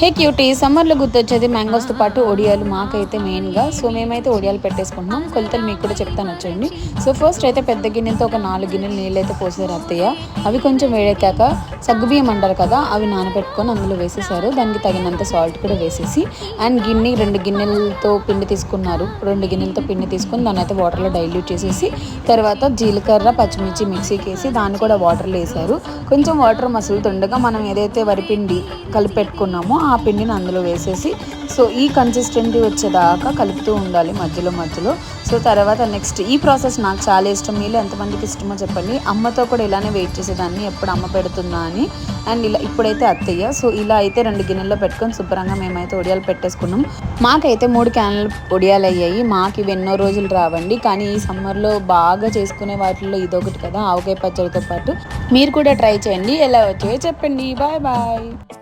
హే cutie సమ్మర్లో గుర్తొచ్చేది మ్యాంగోస్తో పాటు ఒడియాలు మాకైతే మెయిన్గా సో మేమైతే ఒడియాలు పెట్టేసుకుంటున్నాం. కొలతలు మీకు కూడా చెప్తాను వచ్చండి సో ఫస్ట్ అయితే పెద్ద గిన్నెతో ఒక నాలుగు గిన్నెలు నీళ్ళు అయితే పోసారు అత్తయ్య. అవి కొంచెం వేడెక్కాక సగ్గుబియ్యం అంటారు కదా అవి నానబెట్టుకొని అందులో వేసేసారు దానికి తగినంత సాల్ట్ కూడా వేసేసి అండ్ గిన్నె రెండు గిన్నెలతో పిండి తీసుకున్నారు. రెండు గిన్నెలతో పిండి తీసుకొని దాన్ని అయితే వాటర్లో డైల్యూట్ చేసేసి తర్వాత జీలకర్ర పచ్చిమిర్చి మిక్సీకి వేసి దాన్ని కూడా వాటర్లో వేసారు. కొంచెం వాటర్ మసులుతుండగా మనం ఏదైతే వరిపిండి కలిపెట్టుకున్నామో ఆ పిండిని అందులో వేసేసి సో ఈ కన్సిస్టెంటీ వచ్చేదాకా కలుపుతూ ఉండాలి మధ్యలో మధ్యలో. సో తర్వాత నెక్స్ట్ ఈ ప్రాసెస్ నాకు చాలా ఇష్టం. మీలో ఎంతమందికి ఇష్టమో చెప్పండి. అమ్మతో కూడా ఇలానే వెయిట్ చేసేదాన్ని. ఎప్పుడు అమ్మ పెడుతుందా అని. అండ్ ఇలా ఇప్పుడైతే అత్తయ్య. సో ఇలా అయితే రెండు గిన్నెల్లో పెట్టుకొని శుభ్రంగా మేమైతే ఒడియాలు పెట్టేసుకున్నాం. మాకైతే మూడు క్యాన్లు ఒడియాలు అయ్యాయి. మాకు ఇవి ఎన్నో రోజులు రావండి. కానీ ఈ సమ్మర్లో బాగా చేసుకునే వాటిల్లో ఇదొకటి కదా ఆవకాయ పచ్చడితో పాటు. మీరు కూడా ట్రై చేయండి. ఎలా వచ్చాయో చెప్పండి. Bye bye.